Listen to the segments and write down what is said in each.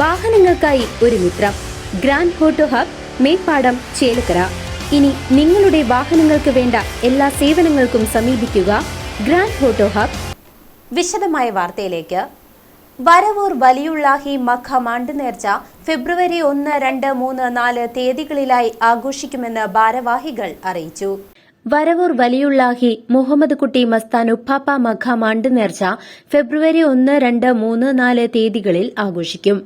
വാഹനങ്ങൾക്കായി ഒരു മിത്രം. Grand photo hub Meppadam Chelakkara. ഇനി നിങ്ങളുടെ വാഹനങ്ങൾക്ക് വേണ്ട എല്ലാ സേവനങ്ങൾക്കും സമീപിക്കുക ഗ്രാൻഡ് ഫോട്ടോ ഹബ്. വിശദമായ വാർത്തയിലേക്ക്. വരവൂർ വലിയുള്ളാഹി മഖ മാണ്ട് നേർച്ച ഫെബ്രുവരി ഒന്ന് രണ്ട് മൂന്ന് നാല് തീയതികളിലായി ആഘോഷിക്കുമെന്ന് ഭാരവാഹികൾ അറിയിച്ചു. വരവൂർ വലിയുള്ളാഹി മുഹമ്മദ് കുട്ടി മസ്താൻ ഉപ്പാപ്പ മഖ മാണ്ട് നേർച്ച ഫെബ്രുവരി ഒന്ന് രണ്ട് മൂന്ന് നാല് തീയതികളിൽ ആഘോഷിക്കും.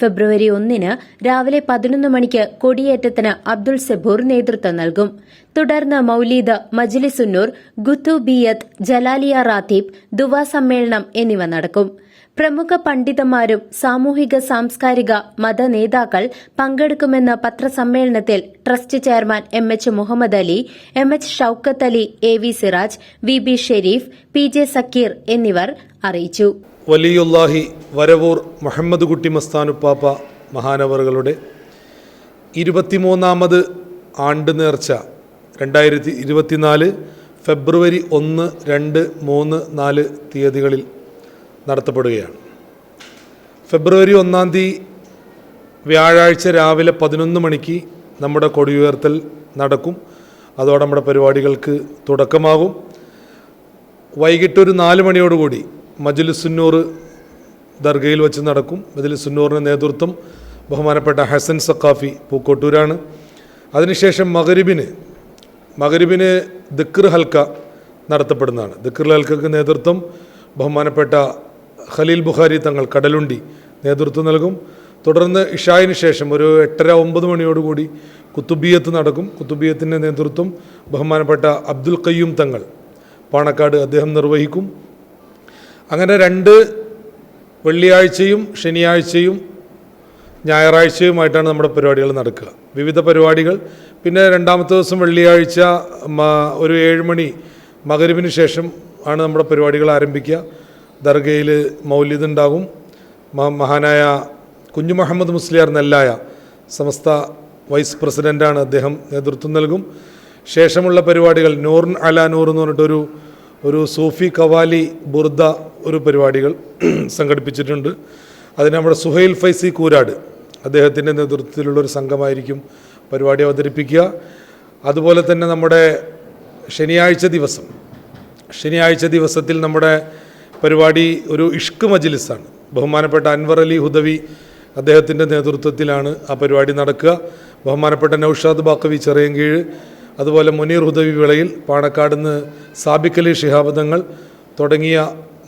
ഫെബ്രുവരി ഒന്നിന് രാവിലെ പതിനൊന്ന് മണിക്ക് കൊടിയേറ്റത്തിന് അബ്ദുൾ സബൂർ നേതൃത്വം നൽകും. തുടർന്ന് മൌലീദ് മജ്ലിസുന്നൂർ ഗുത്തു ഗുത്തുബിയത്ത് ജലാലിയ റാത്തീബ് ദുവാ സമ്മേളനം എന്നിവ നടക്കും. പ്രമുഖ പണ്ഡിതന്മാരും സാമൂഹിക സാംസ്കാരിക മത നേതാക്കൾ പങ്കെടുക്കുമെന്ന പത്രസമ്മേളനത്തിൽ trust chairman M H Muhammad Ali M H Shoukath Ali A V Siraj V B Shareef P J Zakir എന്നിവർ അറിയിച്ചു. വലിയുല്ലാഹി വരവൂർ മുഹമ്മദ് കുട്ടി മസ്താനുപ്പാപ്പ മഹാനവറുകളുടെ ഇരുപത്തിമൂന്നാമത് ആണ്ട് നേർച്ച രണ്ടായിരത്തി ഇരുപത്തിനാല് ഫെബ്രുവരി ഒന്ന് രണ്ട് മൂന്ന് നാല് തീയതികളിൽ നടത്തപ്പെടുകയാണ്. ഫെബ്രുവരി ഒന്നാം തീയതി വ്യാഴാഴ്ച രാവിലെ പതിനൊന്ന് മണിക്ക് നമ്മുടെ കൊടിയുയർത്തൽ നടക്കും. അതോടെ നമ്മുടെ പരിപാടികൾക്ക് തുടക്കമാകും. വൈകിട്ട് ഒരു നാല് മണിയോടുകൂടി മജ്ലിസുന്നൂർ ദർഗയിൽ വെച്ച് നടക്കും. മജ്ലിസുന്നൂറിന്റെ നേതൃത്വം ബഹുമാനപ്പെട്ട ഹസൻ സക്കാഫി പൂക്കോട്ടൂരാണ്. അതിനുശേഷം മകരിബിന് മകരിബിന് ദിക്ർ ഹൽക്ക നടത്തപ്പെടുന്നതാണ്. ദിക്ർ ഹൽക്കക്ക് നേതൃത്വം ബഹുമാനപ്പെട്ട ഖലീൽ ബുഖാരി തങ്ങൾ കടലുണ്ടി നേതൃത്വം നൽകും. തുടർന്ന് ഇഷായിന് ശേഷം ഒരു എട്ടര ഒമ്പത് മണിയോടുകൂടി കുത്തുബിയത്ത് നടക്കും. കുത്തുബിയത്തിന്റെ നേതൃത്വം ബഹുമാനപ്പെട്ട അബ്ദുൽ കയ്യൂം തങ്ങൾ പാണക്കാട് അദ്ദേഹം നിർവഹിക്കും. അങ്ങനെ രണ്ട് വെള്ളിയാഴ്ചയും ശനിയാഴ്ചയും ഞായറാഴ്ചയുമായിട്ടാണ് നമ്മുടെ പരിപാടികൾ നടക്കുക. വിവിധ പരിപാടികൾ. പിന്നെ രണ്ടാമത്തെ ദിവസം വെള്ളിയാഴ്ച ഒരു ഏഴ് മണി മകരുവിന് ശേഷം ആണ് നമ്മുടെ പരിപാടികൾ ആരംഭിക്കുക. ദർഗയിൽ മൗലിദ് ഉണ്ടാകും മഹാനായ കുഞ്ഞു മുഹമ്മദ് മുസ്ലിയാർ നെല്ലായ സമസ്ത വൈസ് പ്രസിഡന്റാണ് അദ്ദേഹം നേതൃത്വം നൽകും. ശേഷമുള്ള പരിപാടികൾ നൂറിൻ അല നൂർ എന്ന് പറഞ്ഞിട്ടൊരു ഒരു സൂഫി കവാലി ബുർദ ഒരു പരിപാടികൾ സംഘടിപ്പിച്ചിട്ടുണ്ട്. അതിന് നമ്മുടെ സുഹൈൽ ഫൈസി കൂരാട് അദ്ദേഹത്തിന്റെ നേതൃത്വത്തിലുള്ള ഒരു സംഘമായിരിക്കും പരിപാടി അവതരിപ്പിക്കുക. അതുപോലെ തന്നെ നമ്മുടെ ശനിയാഴ്ച ദിവസം ശനിയാഴ്ച ദിവസത്തിൽ നമ്മുടെ പരിപാടി ഒരു ഇഷ്ക് മജ്ലിസാണ്. ബഹുമാനപ്പെട്ട അൻവർ അലി ഹുദവി അദ്ദേഹത്തിന്റെ നേതൃത്വത്തിലാണ് ആ പരിപാടി നടക്കുക. ബഹുമാനപ്പെട്ട നൌഷാദ് ബാക്കവി ചെറിയൻകീഴ് അതുപോലെ മുനീർ ഹുദവി വിളയിൽ പാണക്കാട് നിന്ന് സാബിക് അലി ശിഹാബ് തുടങ്ങിയ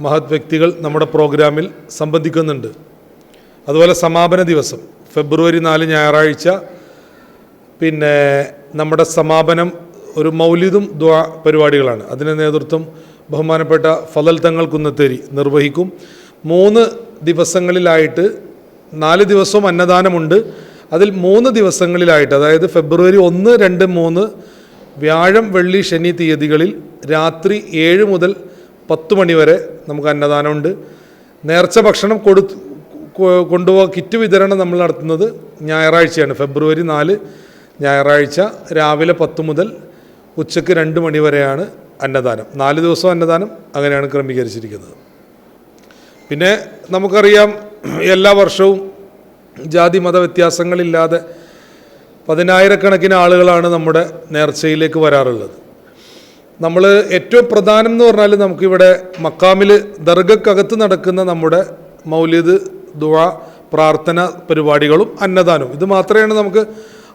മഹത് വ്യക്തികൾ നമ്മുടെ പ്രോഗ്രാമിൽ സംബന്ധിക്കുന്നുണ്ട്. അതുപോലെ സമാപന ദിവസം ഫെബ്രുവരി നാല് ഞായറാഴ്ച പിന്നെ നമ്മുടെ സമാപനം ഒരു മൗലിദും ദ്വാ പരിപാടികളാണ്. അതിന് നേതൃത്വം ബഹുമാനപ്പെട്ട ഫലൽ തങ്ങൾ കുന്നത്തേരി നിർവഹിക്കും. മൂന്ന് ദിവസങ്ങളിലായിട്ട് നാല് ദിവസവും അന്നദാനമുണ്ട്. അതിൽ മൂന്ന് ദിവസങ്ങളിലായിട്ട് അതായത് ഫെബ്രുവരി ഒന്ന് രണ്ട് മൂന്ന് വ്യാഴം വെള്ളി ശനി തീയതികളിൽ രാത്രി ഏഴ് മുതൽ പത്ത് മണിവരെ നമുക്ക് അന്നദാനമുണ്ട്. നേർച്ച ഭക്ഷണം കൊടു കൊണ്ടുപോകാൻ കിറ്റ് വിതരണം നമ്മൾ നടത്തുന്നത് ഞായറാഴ്ചയാണ്. ഫെബ്രുവരി നാല് ഞായറാഴ്ച രാവിലെ പത്ത് മുതൽ ഉച്ചയ്ക്ക് രണ്ട് മണി വരെയാണ്. അന്നദാനം. നാല് ദിവസം അന്നദാനം അങ്ങനെയാണ് ക്രമീകരിച്ചിരിക്കുന്നത്. പിന്നെ നമുക്കറിയാം എല്ലാ വർഷവും ജാതി മത വ്യത്യാസങ്ങളില്ലാതെ പതിനായിരക്കണക്കിന് ആളുകളാണ് നമ്മുടെ നേർച്ചയിലേക്ക് വരാറുള്ളത്. നമ്മൾ ഏറ്റവും പ്രധാനം എന്ന് പറഞ്ഞാൽ നമുക്കിവിടെ മക്കാമിൽ ദർഗക്കകത്ത് നടക്കുന്ന നമ്മുടെ മൗലിദ് ദുവ പ്രാർത്ഥന പരിപാടികളും അന്നദാനവും. ഇത് മാത്രമേ നമുക്ക്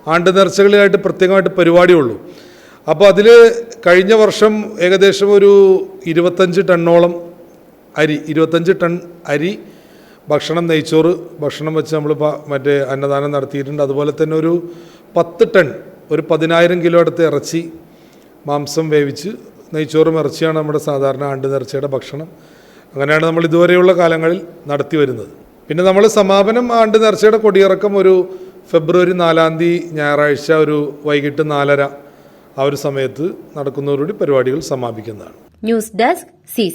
ആണ്ട് നേർച്ചകളിലായിട്ട് പ്രത്യേകമായിട്ട് പരിപാടിയുള്ളൂ. അപ്പോൾ അതിൽ കഴിഞ്ഞ വർഷം ഏകദേശം ഒരു ഇരുപത്തഞ്ച് ടണ്ണോളം അരി ഇരുപത്തഞ്ച് ടൺ അരി ഭക്ഷണം നെയ്ച്ചോറ് ഭക്ഷണം വെച്ച് നമ്മൾ മറ്റേ അന്നദാനം നടത്തിയിട്ടുണ്ട്. അതുപോലെ തന്നെ ഒരു പത്ത് ടൺ ഒരു പതിനായിരം കിലോ അടുത്ത് ഇറച്ചി മാംസം വേവിച്ച് നെയ്ച്ചോറും ഇറച്ചിയാണ് നമ്മുടെ സാധാരണ ആണ്ട് നേർച്ചയുടെ ഭക്ഷണം. അങ്ങനെയാണ് നമ്മൾ ഇതുവരെയുള്ള കാലങ്ങളിൽ നടത്തി വരുന്നത്. പിന്നെ നമ്മൾ സമാപനം ആണ്ട് നേർച്ചയുടെ കൊടിയിറക്കം ഒരു ഫെബ്രുവരി നാലാം തീയതി ഞായറാഴ്ച ഒരു വൈകിട്ട് നാലര ആ ഒരു സമയത്ത് നടക്കുന്നതോടുകൂടി പരിപാടികൾ സമാപിക്കുന്നതാണ്. News desk C